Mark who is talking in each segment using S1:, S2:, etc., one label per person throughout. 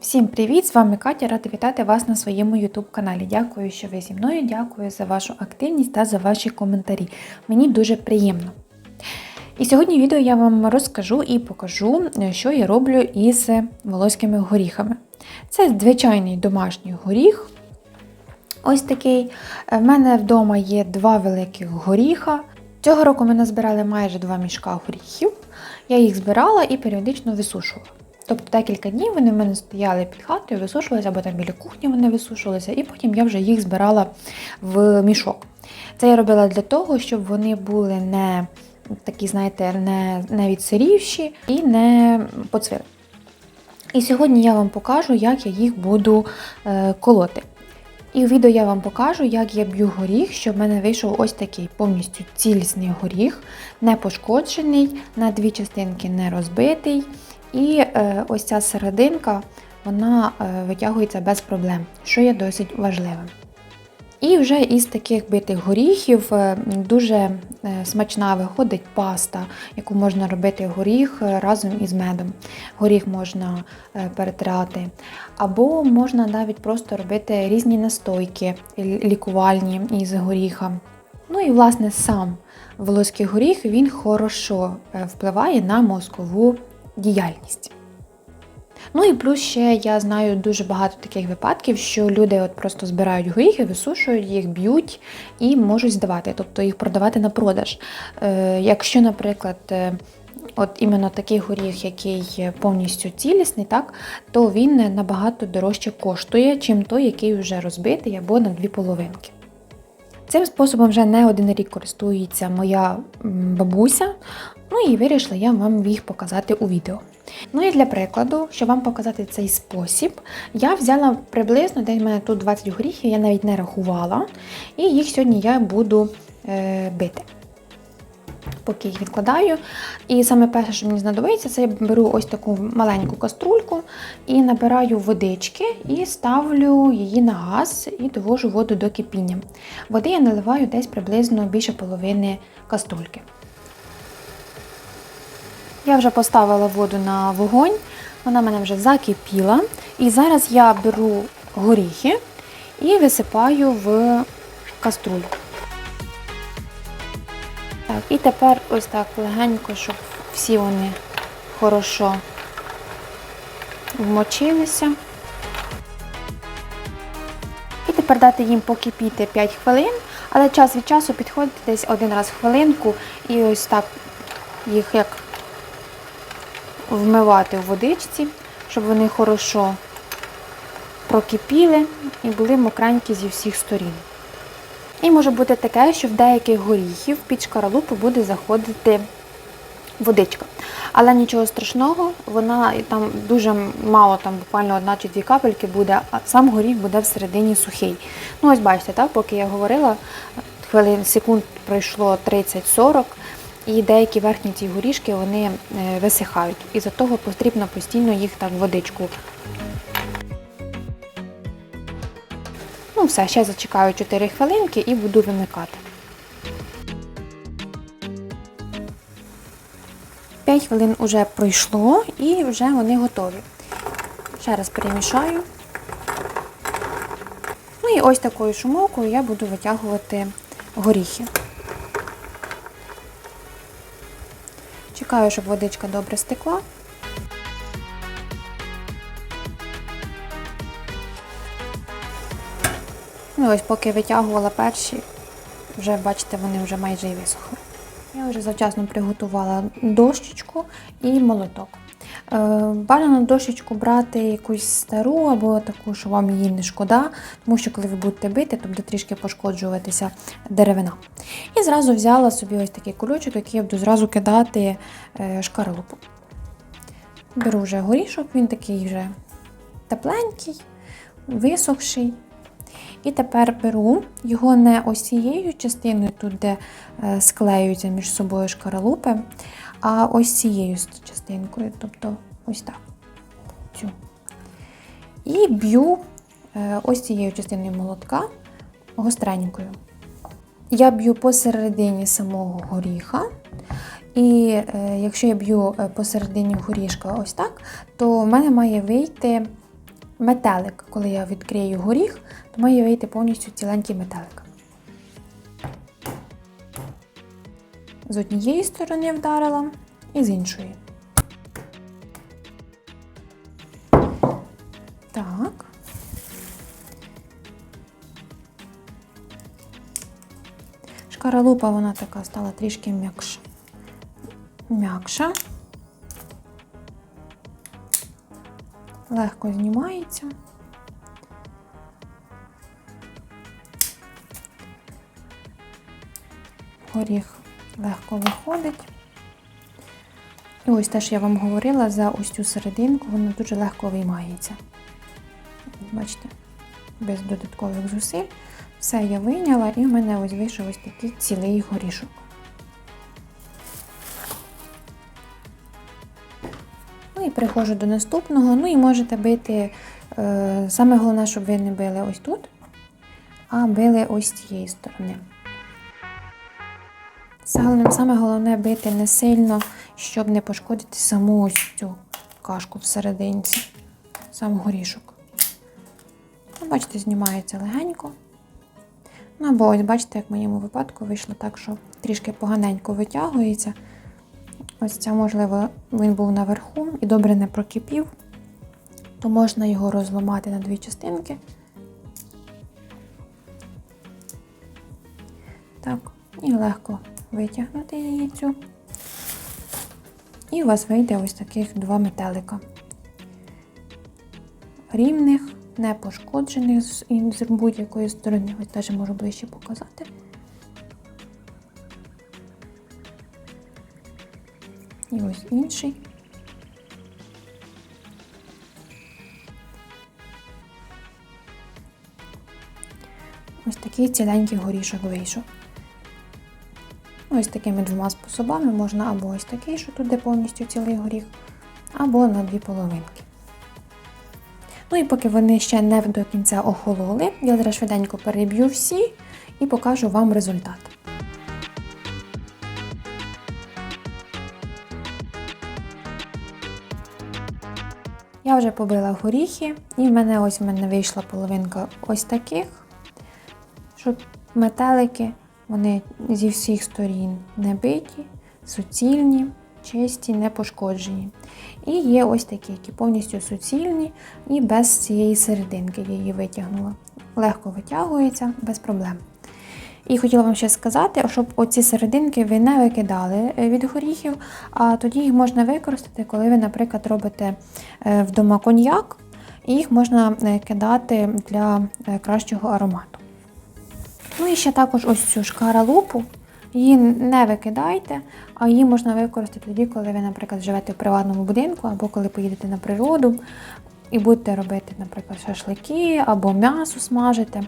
S1: Всім привіт! З вами Катя. Рада вітати вас на своєму YouTube каналі. Дякую, що ви зі мною. Дякую за вашу активність та за ваші коментарі. Мені дуже приємно. І сьогодні відео я вам розкажу і покажу, що я роблю із волоськими горіхами. Це звичайний домашній горіх. Ось такий. В мене вдома є два великих горіха. Цього року ми назбирали майже два мішка горіхів. Я їх збирала і періодично висушувала. Тобто декілька днів вони в мене стояли під хатою, висушувалися, або там біля кухні вони висушувалися, і потім я вже їх збирала в мішок. Це я робила для того, щоб вони були не такі, знаєте, не, не відсирівші і не поцвіли. І сьогодні я вам покажу, як я їх буду е, колоти. І у відео я вам покажу, як я б'ю горіх, щоб в мене вийшов ось такий повністю цілісний горіх, не пошкоджений, на дві частинки не розбитий. І е, ось ця серединка вона е, витягується без проблем, що є досить важливим. І вже із таких битих горіхів е, дуже смачна виходить паста, яку можна робити горіх разом із медом. Горіх можна перетирати. Або можна навіть просто робити різні настойки лікувальні із горіха. Ну і власне сам волоський горіх він хорошо впливає на мозкову діяльність. Ну і плюс ще я знаю дуже багато таких випадків, що люди от просто збирають горіхи, висушують їх, б'ють і можуть здавати, тобто їх продавати на продаж. Е, якщо, наприклад, е, от іменно такий горіх, який повністю цілісний, так, то він набагато дорожче коштує, чим той, який вже розбитий або на дві половинки. Цим способом вже не один рік користується моя бабуся, ну і вирішила я вам їх показати у відео. Ну і для прикладу, щоб вам показати цей спосіб, я взяла приблизно, десь в мене тут 20 горіхів, я навіть не рахувала, і їх сьогодні я буду е, бити. Поки їх відкладаю. І саме перше, що мені знадобиться, це я беру ось таку маленьку каструльку і набираю водички і ставлю її на газ і довожу воду до кипіння. Води я наливаю десь приблизно більше половини каструльки. Я вже поставила воду на вогонь, вона в мене вже закипіла. І зараз я беру горіхи і висипаю в каструлю. Так, і тепер ось так легенько, щоб всі вони хорошо вмочилися. І тепер дати їм покипіти 5 хвилин, але час від часу підходити десь один раз в хвилинку і ось так їх як вмивати в водичці, щоб вони хорошо прокипіли і були мокренькі зі всіх сторін. І може бути таке, що в деяких горіхів під шкаралупу буде заходити водичка. Але нічого страшного, вона там дуже мало, там буквально одна чи дві капельки буде, а сам горіх буде всередині сухий. Ну ось бачите, так, поки я говорила, хвилин секунд пройшло 30-40, і деякі верхні ці горішки вони е, висихають. І за того потрібно постійно їх так водичку. Ну все, ще зачекаю 4 хвилинки і буду вимикати. 5 хвилин вже пройшло і вже вони готові. Ще раз перемішаю. Ну і ось такою шумовкою я буду витягувати горіхи. Чекаю, щоб водичка добре стекла. І ось поки витягувала перші, вже бачите, вони вже майже і висохли. Я вже завчасно приготувала дощечку і молоток. Е, Бажано дощечку брати якусь стару або таку, що вам її не шкода, тому що коли ви будете бити, то буде трішки пошкоджуватися деревина. І зразу взяла собі ось такий кульочок, який я буду зразу кидати е, шкаралупу. Беру вже горішок, він такий вже тепленький, висохший. І тепер беру його не ось цією частиною, тут де е, склеюються між собою шкаралупи, а ось цією частинкою, тобто ось так. Цю. І б'ю е, ось цією частиною молотка гостренькою. Я б'ю посередині самого горіха. І е, якщо я б'ю посередині горішка ось так, то в мене має вийти метелик. Коли я відкрию горіх, то має вийти повністю ціленький метелик. З однієї сторони вдарила і з іншої. Так. Шкаралупа вона така стала трішки м'якша. Легко знімається. Горіх легко виходить. І ось те, що я вам говорила за ось цю серединку, воно дуже легко виймається. Бачите, без додаткових зусиль. Все я вийняла і в мене ось вийшов ось такий цілий горішок. І переходжу до наступного. Ну і можете бити, е, саме головне, щоб ви не били ось тут, а били ось з цієї сторони. Саме головне бити не сильно, щоб не пошкодити саму ось цю кашку всерединці, сам горішок. Ну, Бачите, знімається легенько. Ну, або ось бачите, як в моєму випадку вийшло так, що трішки поганенько витягується. Ось ця, можливо, він був наверху і добре не прокипів, то можна його розламати на дві частинки. Так, і легко витягнути її цю. І у вас вийде ось таких два метелика. Рівних, не пошкоджених з будь-якої сторони. Ось теж можу ближче показати. І ось інший. Ось такий ціленький горішок вийшов. Ось такими двома способами можна або ось такий, що тут де повністю цілий горіх, або на дві половинки. Ну і поки вони ще не до кінця охололи, я зараз швиденько переб'ю всі і покажу вам результат. Я вже побила горіхи, і в мене ось в мене вийшла половинка ось таких, щоб метелики вони зі всіх сторін не биті, суцільні, чисті, не пошкоджені. І є ось такі, які повністю суцільні і без цієї серединки я її витягнула. Легко витягується, без проблем. І хотіла вам ще сказати, щоб оці серединки ви не викидали е, від горіхів, а тоді їх можна використати, коли ви, наприклад, робите е, вдома коньяк, і їх можна е, кидати для кращого аромату. Ну і ще також ось цю шкаралупу. Її не викидайте, а її можна використати тоді, коли ви, наприклад, живете в приватному будинку, або коли поїдете на природу і будете робити, наприклад, шашлики або м'ясо смажити,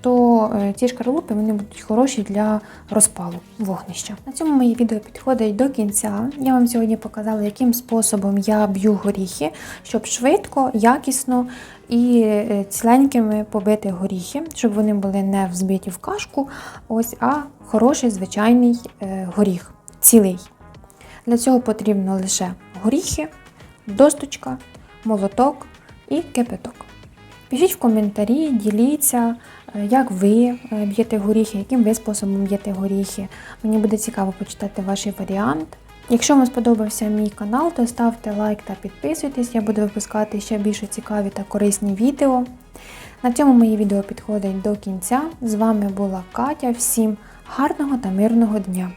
S1: то е, ці шкаралупи вони будуть хороші для розпалу вогнища. На цьому моє відео підходить до кінця. Я вам сьогодні показала, яким способом я б'ю горіхи, щоб швидко, якісно і е, ціленькими побити горіхи, щоб вони були не взбиті в кашку, ось, а хороший звичайний е, горіх, цілий. Для цього потрібно лише горіхи, досточка, молоток і кипяток. Пишіть в коментарі, діліться, е, як ви е, б'єте горіхи, яким ви способом б'єте горіхи. Мені буде цікаво почитати ваш варіант. Якщо вам сподобався мій канал, то ставте лайк та підписуйтесь, я буду випускати ще більше цікаві та корисні відео. На цьому моє відео підходить до кінця. З вами була Катя. Всім гарного та мирного дня!